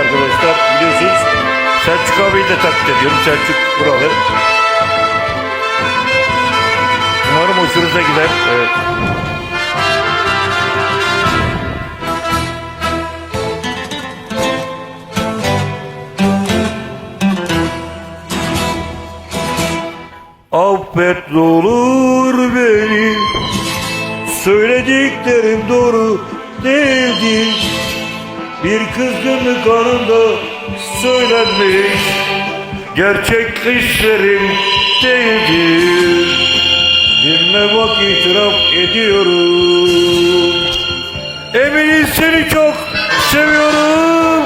arkadaşlar. Biliyorsunuz Selçuk abiyi de taklit ediyorum. Selçuk buralı. Umarım hoşunuza gider. Evet. Affet olur beni Söylediklerim doğru değildi Bir kızgınlık anında söylenmiş Gerçek hislerim değildi Dinle bak itiraf ediyorum. Eminim seni çok seviyorum.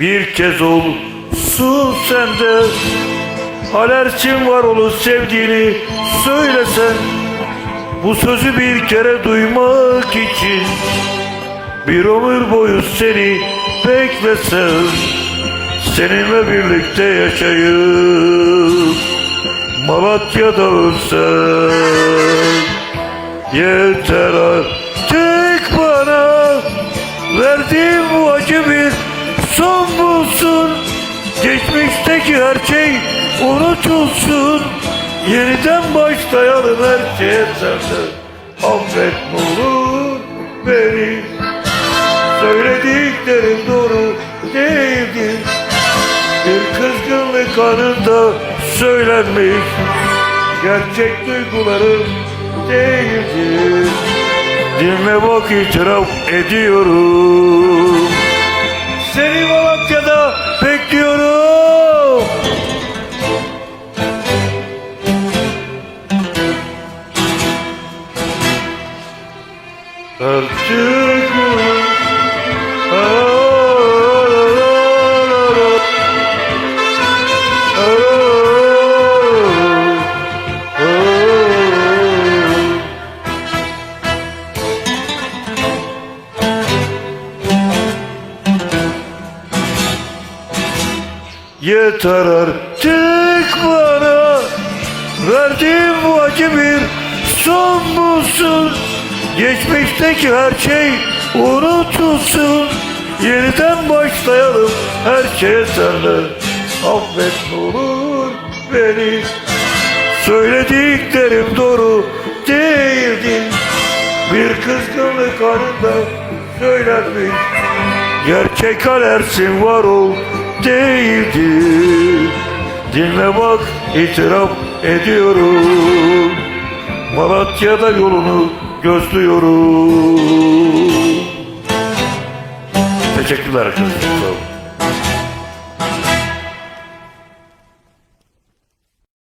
Bir kez olsun sende Alerjin var olur sevdiğini söylesen? Bu sözü bir kere duymak için Bir ömür boyu seni beklesem Seninle birlikte yaşayıp Malatya'da ölsem. Yeter artık bana Verdiğim bu acı bir son bulsun. Geçmişteki her şey unutulsun Yeniden başlayalım her şeye sende Affet ne beni. Söylediklerim doğru değildi Bir kızgınlık anında söylenmiş Gerçek duygularım değildi Dinle bak itiraf ediyorum. Seni Malatya'da Artık Yeter artık bana. Verdiğim bu acı bir son bulsun Geçmişteki her şey unutulsun. Yeniden başlayalım. Her şeye senle Affet olur beni. Söylediklerim doğru değildi. Bir kızgınlık anında söylenmiş. Gerçek alersin var ol değildi. Dinle bak itiraf ediyorum. Malatya'da yolunu gözlüyorum Teşekkürler arkadaşlar.